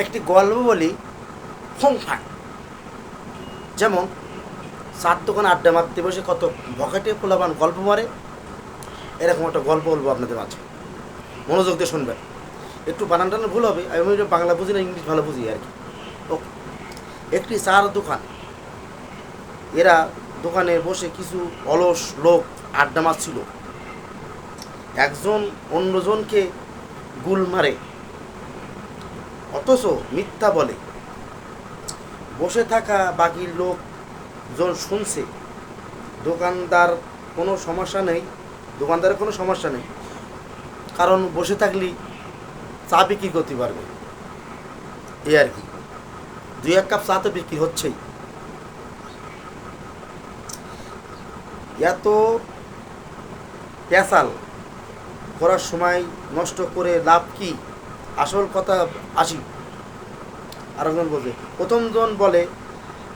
একটি গল্প বলি ফংফাং যেমন চার দোকানে আড্ডা মারতে বসে কত ভকেটে পোলাবান গল্প মারে, এরকম একটা গল্প বলব আপনাদের মাঝে। মনোযোগ দিয়ে শুনবেন। একটু বানান টানান ভুল হবে, আমি বাংলা বুঝি না, ইংলিশ ভালো বুঝি আর কি। ওকে। একটি চার দোকান। এরা দোকানে বসে কিছু অলস লোক আড্ডা মারছিল। একজন অন্যজনকে গুল মারে। অথচ মিথ্যা বলে। বসে থাকা বাকি লোকজন শুনছে। দোকানদার কোনো সমস্যা নেই, দোকানদারের কোনো সমস্যা নেই। কারণ বসে থাকলেই চা বিক্রি করতে পারবে। এই আর কি। দুই এক কাপ চা তো বিক্রি হচ্ছেই। এত পেঁচাল করার সময় নষ্ট করে লাভ কি? আসল কথা আসি। আরেকজন বলছে, প্রথমজন বলে,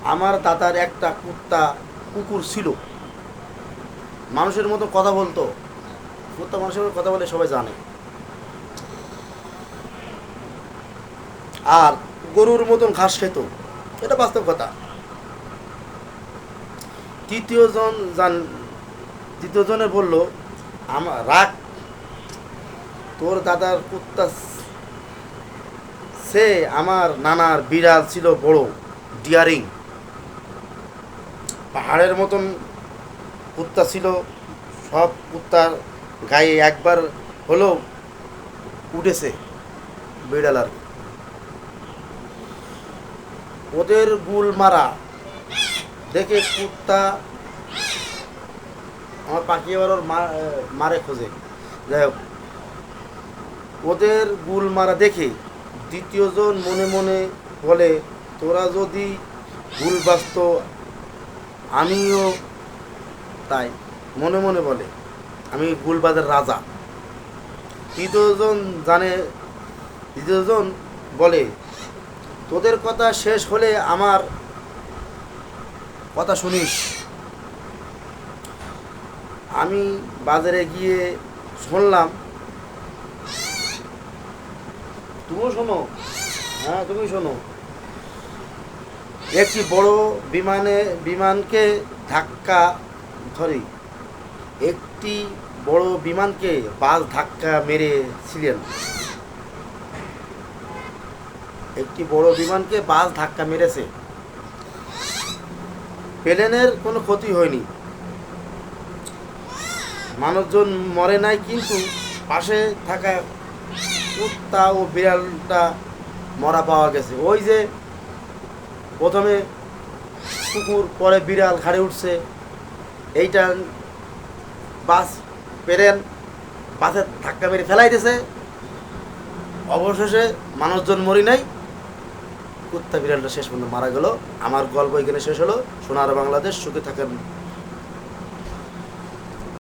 আমার দাদার একটা কুত্তা, কুকুর ছিল। মানুষের মতো কথা বলতো। কুত্তা মানুষের মতো কথা বলে সবাই জানে। আর গরুর মতন ঘাস খেত। এটা বাস্তব কথা। তৃতীয়জন জান, তৃতীয়জনে বলল আমার রাগ তোর দাদার কুত্তা সে আমার নানার বিড়াল ছিল বড়, ডিয়ারিং। পাহাড়ের মতন কুত্তা ছিল, সব কুত্তার গায়ে একবার হলেও উঠেছে বিড়াল আর ওদের গুল মারা। দেখে কুত্তা আমার পাখি এবার ওর মারে খোঁজে। যাই হোক, ওদের গুল মারা দেখে দ্বিতীয়জন মনে মনে বলে, তোরা যদি ভুল বাস্ত, আমিও তাই। মনে মনে বলে, আমি গুলবাদের রাজা। তৃতীয়জন জানে, তৃতীয়জন বলে, তোদের কথা শেষ হলে আমার কথা শুনিস। আমি বাজারে গিয়ে শুনলাম তুমিও শোনো। হ্যাঁ তুমি শোনো। একটি বড় বিমানে, বিমানকে ধাক্কা ধরে একটি বড় বিমানকে বাস ধাক্কা মেরেছিলেন একটি বড় বিমানকে বাস ধাক্কা মেরেছে। প্লেনের কোনো ক্ষতি হয়নি। মানুষজন মরে নাই, কিন্তু পাশে থাকা কুত্তা ও বিড়ালটা মরা পাওয়া গেছে। ওই যে প্রথমে কুকুর, পরে বিড়াল ঘাড়ে উঠছে। এইটা বাস পেরেন, বাসে ধাক্কা মেরে ফেলাই দিয়েছে অবশেষে মানুষজন মরি নাই। কুত্তা বিড়ালটা শেষ পর্যন্ত মারা গেল। আমার গল্প এখানে শেষ হলো। সোনার বাংলাদেশ সুখে থাকেন।